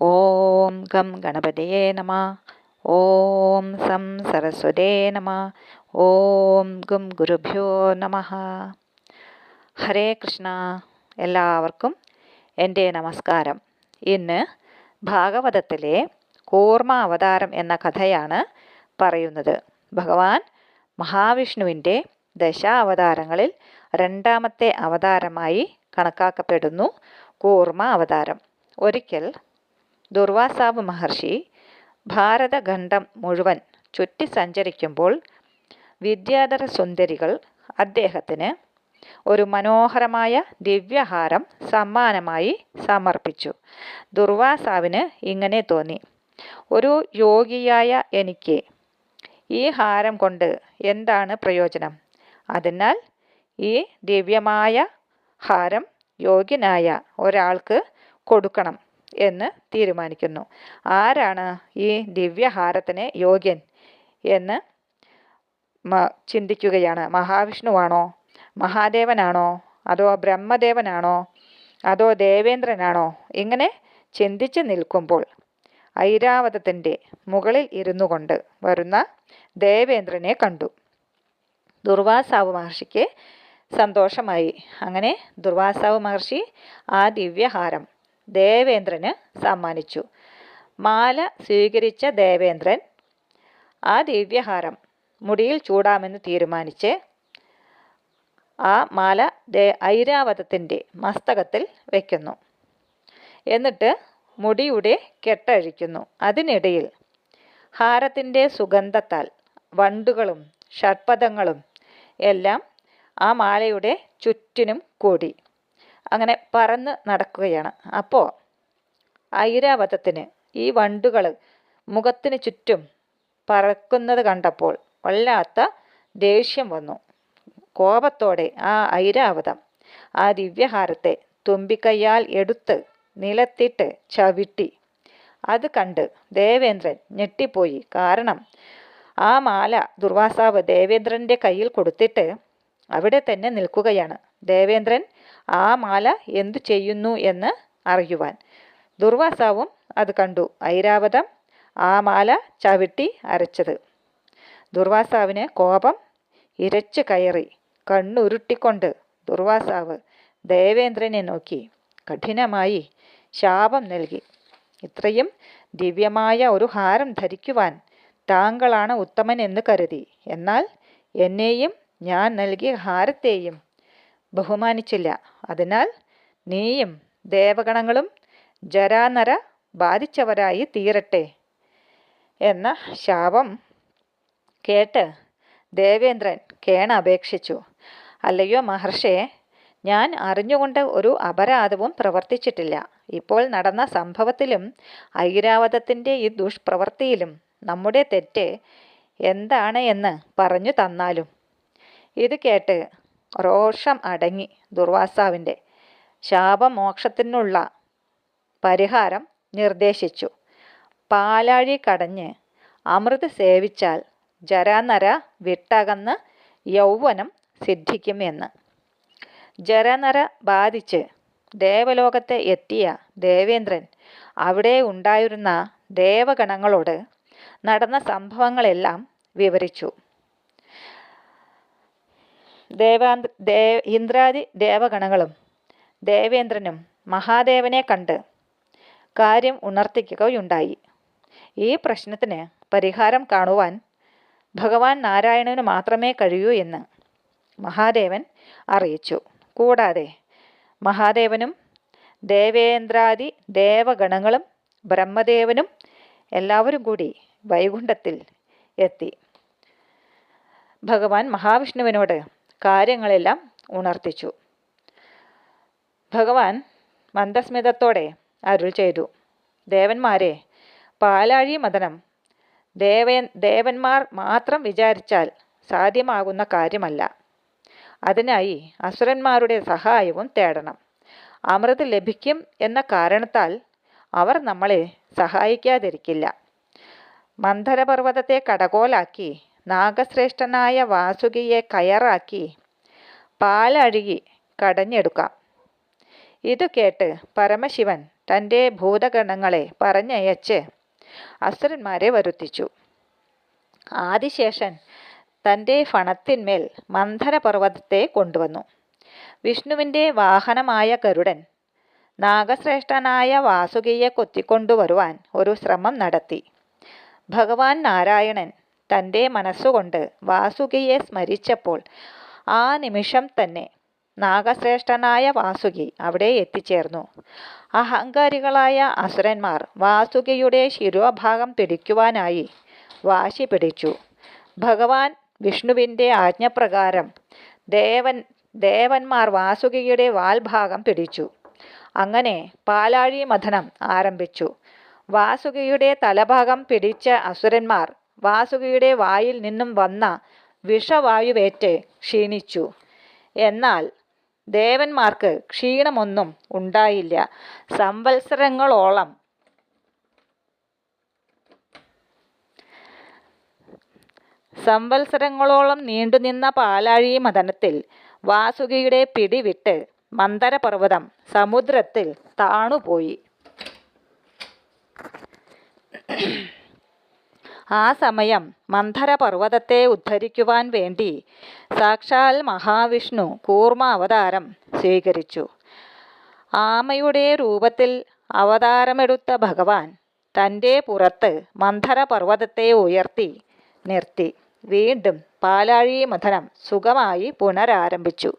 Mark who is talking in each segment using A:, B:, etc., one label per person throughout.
A: ഓം gum ഗണപതയേ നമ. ഓം some സരസ്വതേ നമ. ഓം ഗും ഗുരുഭ്യോ നമ. ഹരേ കൃഷ്ണ. എല്ലാവർക്കും എന്റെ നമസ്കാരം. ഇന്ന് ഭാഗവതത്തിലെ കൂർമ്മ അവതാരം എന്ന കഥയാണ് പറയുന്നത്. ഭഗവാൻ മഹാവിഷ്ണുവിന്റെ ദശാവതാരങ്ങളിൽ രണ്ടാമത്തെ അവതാരമായി കണക്കാക്കപ്പെടുന്നു കൂർമ്മ അവതാരം. ഒരിക്കൽ ദുർവാസാവ് മഹർഷി ഭാരതഖണ്ഡം മുഴുവൻ ചുറ്റി സഞ്ചരിക്കുമ്പോൾ വിദ്യാധര സുന്ദരികൾ അദ്ദേഹത്തിന് ഒരു മനോഹരമായ ദിവ്യഹാരം സമ്മാനമായി സമർപ്പിച്ചു. ദുർവാസാവിന് ഇങ്ങനെ തോന്നി ഒരു യോഗിയായ എനിക്ക് ഈ ഹാരം കൊണ്ട് എന്താണ് പ്രയോജനം? അതിനാൽ ഈ ദിവ്യമായ ഹാരം യോഗ്യനായ ഒരാൾക്ക് കൊടുക്കണം. എന്ന് തീരുമാനിക്കുന്നു. ആരാണ് ഈ ദിവ്യഹാരത്തിന് യോഗ്യൻ എന്ന് ചിന്തിക്കുകയാണ്. മഹാവിഷ്ണുവാണോ? മഹാദേവനാണോ? അതോ ബ്രഹ്മദേവനാണോ? അതോ ദേവേന്ദ്രനാണോ? ഇങ്ങനെ ചിന്തിച്ച് നിൽക്കുമ്പോൾ ഐരാവതത്തിന്റെ മുകളിൽ ഇരുന്നു കൊണ്ട് വരുന്ന ദേവേന്ദ്രനെ കണ്ടു. ദുർവാസാവ് മഹർഷിക്ക് സന്തോഷമായി. അങ്ങനെ ദുർവാസാവ് മഹർഷി ആ ദിവ്യഹാരം ദേവേന്ദ്രന് സമ്മാനിച്ചു. മാല സ്വീകരിച്ച ദേവേന്ദ്രൻ ആ ദിവ്യഹാരം മുടിയിൽ ചൂടാമെന്ന് തീരുമാനിച്ച് ആ മാല ദേ ഐരാവതത്തിന്റെ മസ്തകത്തിൽ വയ്ക്കുന്നു എന്നിട്ട് മുടിയുടെ കെട്ടഴിക്കുന്നു. അതിനിടയിൽ ഹാരത്തിന്റെ സുഗന്ധത്താൽ വണ്ടുകളും ഷഡ്പഥങ്ങളും എല്ലാം ആ മാലയുടെ ചുറ്റിനും കൂടി. അങ്ങനെ പറന്ന് നടക്കുകയാണ്. അപ്പോൾ ഐരാവതത്തിന് ഈ വണ്ടുകൾ മുഖത്തിന് ചുറ്റും പറക്കുന്നത് കണ്ടപ്പോൾ വല്ലാത്ത ദേഷ്യം വന്നു. കോപത്തോടെ ആ ഐരാവതം ആ ദിവ്യഹാരത്തെ തുമ്പിക്കൈയാൽ എടുത്ത് നിലത്തിട്ട് ചവിട്ടി. അത് കണ്ട് ദേവേന്ദ്രൻ ഞെട്ടിപ്പോയി. കാരണം ആ മാല ദുർവാസാവ് ദേവേന്ദ്രന്റെ കയ്യിൽ കൊടുത്തിട്ട് അവിടെ തന്നെ നിൽക്കുകയാണ്. ദേവേന്ദ്രൻ ആ മാല എന്തു ചെയ്യുന്നു എന്ന് അറിയുവാൻ. ദുർവാസാവും അത് കണ്ടു. ഐരാവതം ആ മാല ചവിട്ടി അരച്ചത്. ദുർവാസാവിന് കോപം ഇരച്ചു കയറി. കണ്ണുരുട്ടിക്കൊണ്ട് ദുർവാസാവ് ദേവേന്ദ്രനെ നോക്കി. കഠിനമായി ശാപം നൽകി. ഇത്രയും ദിവ്യമായ ഒരു ഹാരം ധരിക്കുവാൻ താങ്കളാണ് ഉത്തമൻ എന്ന് കരുതി. എന്നാൽ എന്നെയും ഞാൻ നൽകിയ ഹാരത്തെയും ബഹുമാനിച്ചില്ല. അതിനാൽ നീയും ദേവഗണങ്ങളും ജരാനര ബാധിച്ചവരായി തീരട്ടെ എന്ന ശാപം കേട്ട് ദേവേന്ദ്രൻ കേണ അപേക്ഷിച്ചു. അല്ലയോ മഹർഷേ ഞാൻ അറിഞ്ഞുകൊണ്ട് ഒരു അപരാധവും പ്രവർത്തിച്ചിട്ടില്ല. ഇപ്പോൾ നടന്ന സംഭവത്തിലും ഐരാവതത്തിന്റെ ഈ ദുഷ്പ്രവൃത്തിയിലും നമ്മുടെ തെറ്റ് എന്താണ് എന്ന് പറഞ്ഞു തന്നാലും. ഇത് കേട്ട് രോഷം അടങ്ങി ദുർവാസാവിന്റെ ശാപമോക്ഷത്തിനുള്ള പരിഹാരം നിർദ്ദേശിച്ചു. പാലാഴി കടഞ്ഞ് അമൃത് സേവിച്ചാൽ ജരാനര വിട്ടകന്ന് യൗവനം സിദ്ധിക്കും എന്ന് ജരാനര ബാധിച്ച് ദേവലോകത്തെ എത്തിയ ദേവേന്ദ്രൻ അവിടെ ഉണ്ടായിരുന്ന ദേവഗണങ്ങളോട് നടന്ന സംഭവങ്ങളെല്ലാം വിവരിച്ചു. ദേവാന്ത ദേ ഇന്ദ്രാദി ദേവഗണങ്ങളും ദേവേന്ദ്രനും മഹാദേവനെ കണ്ട് കാര്യം ഉണർത്തിക്കുകയുണ്ടായി. ഈ പ്രശ്നത്തിന് പരിഹാരം കാണുവാൻ ഭഗവാൻ നാരായണന് മാത്രമേ കഴിയൂ എന്ന് മഹാദേവൻ അറിയിച്ചു. കൂടാതെ മഹാദേവനും ദേവേന്ദ്രാദി ദേവഗണങ്ങളും ബ്രഹ്മദേവനും എല്ലാവരും കൂടി വൈകുണ്ഠത്തിൽ എത്തി. ഭഗവാൻ മഹാവിഷ്ണുവിനോട് കാര്യങ്ങളെല്ലാം ഉണർത്തിച്ചു. ഭഗവാൻ മന്ദസ്മിതത്തോടെ അരുൾ ചെയ്തു. ദേവന്മാരെ പാലാഴി മതനം ദേവൻ ദേവന്മാർ മാത്രം വിചാരിച്ചാൽ സാധ്യമാകുന്ന കാര്യമല്ല. അതിനായി അസുരന്മാരുടെ സഹായവും തേടണം. അമൃത് ലഭിക്കും എന്ന കാരണത്താൽ അവർ നമ്മളെ സഹായിക്കാതിരിക്കില്ല. മന്ധരപർവതത്തെ കടകോലാക്കി നാഗശ്രേഷ്ഠനായ വാസുകിയെ കയറാക്കി പാലഴുകി കടഞ്ഞെടുക്കാം. ഇത് കേട്ട് പരമശിവൻ തന്റെ ഭൂതഗണങ്ങളെ പറഞ്ഞയച്ച് അസുരന്മാരെ വരുത്തിച്ചു. ആദിശേഷൻ തന്റെ ഫണത്തിന്മേൽ മന്ധരപർവതത്തെ കൊണ്ടുവന്നു. വിഷ്ണുവിന്റെ വാഹനമായ ഗരുഡൻ നാഗശ്രേഷ്ഠനായ വാസുകിയെ കൊത്തിക്കൊണ്ടുവരുവാൻ ഒരു ശ്രമം നടത്തി. ഭഗവാൻ നാരായണൻ തന്റെ മനസ്സുകൊണ്ട് വാസുകിയെ സ്മരിച്ചപ്പോൾ ആ നിമിഷം തന്നെ നാഗശ്രേഷ്ഠനായ വാസുകി അവിടെ എത്തിച്ചേർന്നു. അഹങ്കാരികളായ അസുരന്മാർ വാസുകിയുടെ ശിരോഭാഗം പിടിക്കുവാനായി വാശി പിടിച്ചു. ഭഗവാൻ വിഷ്ണുവിന്റെ ആജ്ഞപ്രകാരം ദേവൻ ദേവന്മാർ വാസുകിയുടെ വാൽഭാഗം പിടിച്ചു. അങ്ങനെ പാലാഴി മഥനം ആരംഭിച്ചു. വാസുകിയുടെ തലഭാഗം പിടിച്ച അസുരന്മാർ വാസുകിയുടെ വായിൽ നിന്നും വന്ന വിഷവായുവേറ്റ് ക്ഷീണിച്ചു. എന്നാൽ ദേവന്മാർക്ക് ക്ഷീണമൊന്നും ഉണ്ടായില്ല. സംവത്സരങ്ങളോളം സംവത്സരങ്ങളോളം നീണ്ടുനിന്ന പാലാഴി മദനത്തിൽ വാസുകിയുടെ പിടിവിട്ട് മന്ദരപർവതം സമുദ്രത്തിൽ താണുപോയി. ആ സമയം മന്ദരപർവതത്തെ ഉദ്ധരിക്കുവാൻ വേണ്ടി സാക്ഷാൽ മഹാവിഷ്ണു കൂർമ്മ അവതാരം സ്വീകരിച്ചു. ആമയുടെ രൂപത്തിൽ അവതാരമെടുത്ത ഭഗവാൻ തന്റെ പുറത്ത് മന്ദരപർവതത്തെ ഉയർത്തി നിർത്തി. വീണ്ടും പാലാഴി മഥനം സുഖമായി പുനരാരംഭിച്ചു.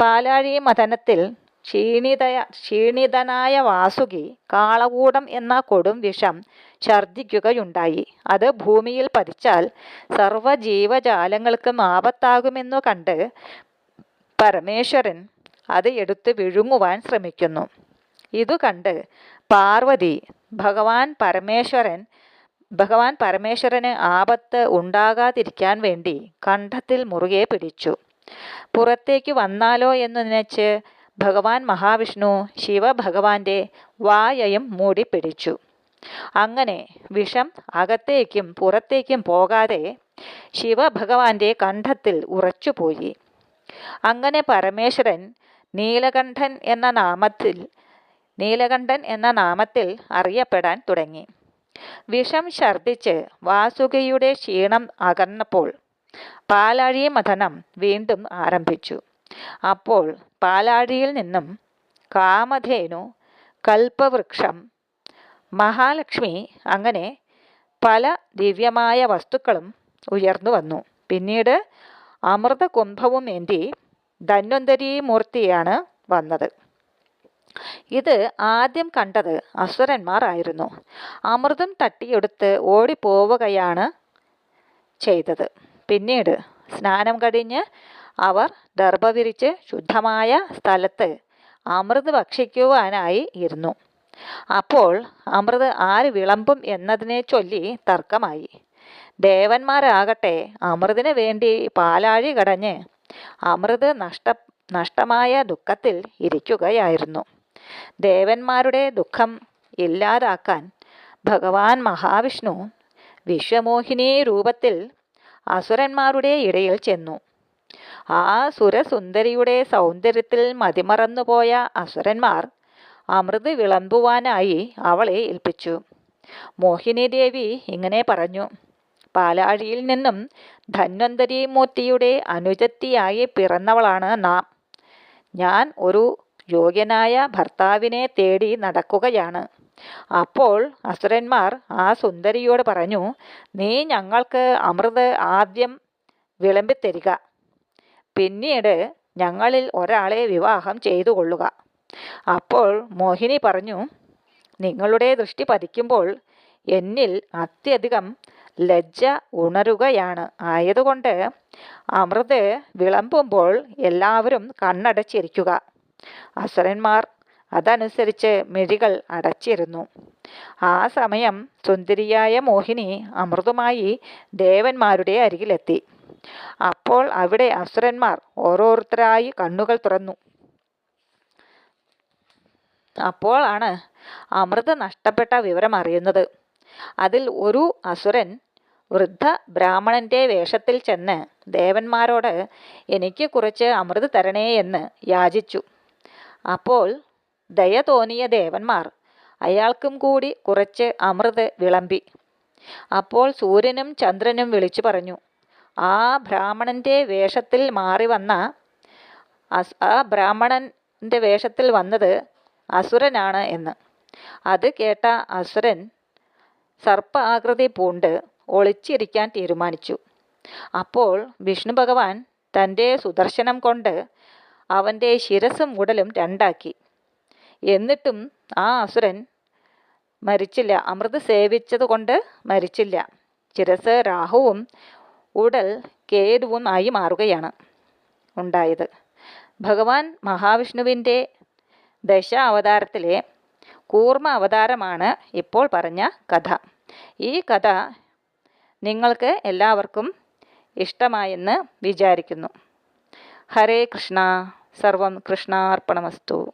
A: പാലാഴി മഥനത്തിൽ ക്ഷീണിത ക്ഷീണിതനായ വാസുകി കാളകൂടം എന്ന കൊടും വിഷം ഛർദ്ദിക്കുകയുണ്ടായി. അത് ഭൂമിയിൽ പതിച്ചാൽ സർവ ജീവജാലങ്ങൾക്കും ആപത്താകുമെന്നു കണ്ട് പരമേശ്വരൻ അത് എടുത്ത് വിഴുങ്ങുവാൻ ശ്രമിക്കുന്നു. ഇതു കണ്ട് പാർവതി ഭഗവാൻ പരമേശ്വരൻ ഭഗവാൻ പരമേശ്വരന് ആപത്ത് ഉണ്ടാകാതിരിക്കാൻ വേണ്ടി കണ്ഠത്തിൽ മുറുകെ പിടിച്ചു. പുറത്തേക്ക് വന്നാലോ എന്ന് നനച്ച് ഭഗവാൻ മഹാവിഷ്ണു ശിവഭഗവാന്റെ വായയും മൂടി പിടിച്ചു അങ്ങനെ വിഷം അകത്തേക്കും പുറത്തേക്കും പോകാതെ ശിവഭഗവാന്റെ കണ്ഠത്തിൽ ഉറച്ചുപോയി. അങ്ങനെ പരമേശ്വരൻ നീലകണ്ഠൻ എന്ന നാമത്തിൽ നീലകണ്ഠൻ എന്ന നാമത്തിൽ അറിയപ്പെടാൻ തുടങ്ങി. വിഷം ഛർദ്ദിച്ച് വാസുകിയുടെ ക്ഷീണം അകന്നപ്പോൾ പാലാഴി മഥനം വീണ്ടും ആരംഭിച്ചു. അപ്പോൾ പാലാഴിയിൽ നിന്നും കാമധേനു കൽപ്പവൃക്ഷം മഹാലക്ഷ്മി അങ്ങനെ പല ദിവ്യമായ വസ്തുക്കളും ഉയർന്നു വന്നു. പിന്നീട് അമൃതകുംഭവും ഏന്തി ധന്വന്തരി മൂർത്തിയാണ് വന്നത്. ഇത് ആദ്യം കണ്ടത് അസുരന്മാർ ആയിരുന്നു. അമൃതം തട്ടിയെടുത്ത് ഓടിപ്പോവുകയാണ് ചെയ്തത്. പിന്നീട് സ്നാനം കഴിഞ്ഞ് അവർ ദർഭ വിരിച്ച് ശുദ്ധമായ സ്ഥലത്ത് അമൃത് ഭക്ഷിക്കുവാനായി ഇരുന്നു. അപ്പോൾ അമൃത് ആര് വിളമ്പും എന്നതിനെ ചൊല്ലി തർക്കമായി. ദേവന്മാരാകട്ടെ അമൃതിന് വേണ്ടി പാലാഴി കടഞ്ഞ് അമൃത് നഷ്ട നഷ്ടമായ ദുഃഖത്തിൽ ഇരിക്കുകയായിരുന്നു. ദേവന്മാരുടെ ദുഃഖം ഇല്ലാതാക്കാൻ ഭഗവാൻ മഹാവിഷ്ണു വിശ്വമോഹിനി രൂപത്തിൽ അസുരന്മാരുടെ ഇടയിൽ ചെന്നു. ആ സുരസുന്ദരിയുടെ സൗന്ദര്യത്തിൽ മതിമറന്നുപോയ അസുരന്മാർ അമൃത് വിളമ്പുവാനായി അവളെ ഏൽപ്പിച്ചു. മോഹിനി ദേവി ഇങ്ങനെ പറഞ്ഞു പാലാഴിയിൽ നിന്നും ധന്വന്തരി മൂർത്തിയുടെ അനുജത്തിയായി പിറന്നവളാണ് നാം. ഞാൻ ഒരു യോഗ്യനായ ഭർത്താവിനെ തേടി നടക്കുകയാണ്. അപ്പോൾ അസുരന്മാർ ആ സുന്ദരിയോട് പറഞ്ഞു നീ ഞങ്ങൾക്ക് അമൃത് ആദ്യം വിളമ്പിത്തരിക. പിന്നീട് ഞങ്ങളിൽ ഒരാളെ വിവാഹം ചെയ്തു കൊള്ളുക അപ്പോൾ മോഹിനി പറഞ്ഞു നിങ്ങളുടെ ദൃഷ്ടി പതിക്കുമ്പോൾ എന്നിൽ അത്യധികം ലജ്ജ ഉണരുകയാണ്. ആയതുകൊണ്ട് അമൃത് വിളമ്പുമ്പോൾ എല്ലാവരും കണ്ണടച്ചിരിക്കുക. അസുരന്മാർ അതനുസരിച്ച് മിഴികൾ അടച്ചിരുന്നു. ആ സമയം സുന്ദരിയായ മോഹിനി അമൃതുമായി ദേവന്മാരുടെ അരികിലെത്തി. അപ്പോൾ അവിടെ അസുരന്മാർ ഓരോരുത്തരായി കണ്ണുകൾ തുറന്നു. അപ്പോഴാണ് അമൃത് നഷ്ടപ്പെട്ട വിവരം അറിയുന്നത്. അതിൽ ഒരു അസുരൻ വൃദ്ധ ബ്രാഹ്മണന്റെ വേഷത്തിൽ ചെന്ന് ദേവന്മാരോട് എനിക്ക് കുറച്ച് അമൃത് തരണേ എന്ന് യാചിച്ചു. അപ്പോൾ ദയ തോന്നിയ ദേവന്മാർ അയാൾക്കും കൂടി കുറച്ച് അമൃത് വിളമ്പി. അപ്പോൾ സൂര്യനും ചന്ദ്രനും വിളിച്ചു പറഞ്ഞു ആ ബ്രാഹ്മണന്റെ വേഷത്തിൽ മാറി വന്ന ആ ബ്രാഹ്മണന്റെ വേഷത്തിൽ വന്നത് അസുരനാണ് എന്ന്. അത് കേട്ട അസുരൻ സർപ്പ ആകൃതി പൂണ്ട് ഒളിച്ചിരിക്കാൻ തീരുമാനിച്ചു. അപ്പോൾ വിഷ്ണു ഭഗവാൻ തന്റെ സുദർശനം കൊണ്ട് അവന്റെ ശിരസും ഉടലും രണ്ടാക്കി. എന്നിട്ടും ആ അസുരൻ മരിച്ചില്ല. അമൃത് സേവിച്ചതുകൊണ്ട് മരിച്ചില്ല. ശിരസ് രാഹുവും ഉടൽ കേതുവും ആയി മാറുകയാണ് ഉണ്ടായത്. ഭഗവാൻ മഹാവിഷ്ണുവിന്റെ ദശ അവതാരത്തിലെ കൂർമ്മ അവതാരമാണ് ഇപ്പോൾ പറഞ്ഞ കഥ. ഈ കഥ നിങ്ങൾക്ക് എല്ലാവർക്കും ഇഷ്ടമായെന്ന് വിചാരിക്കുന്നു. ഹരേ കൃഷ്ണ. സർവം കൃഷ്ണാർപ്പണമസ്തു.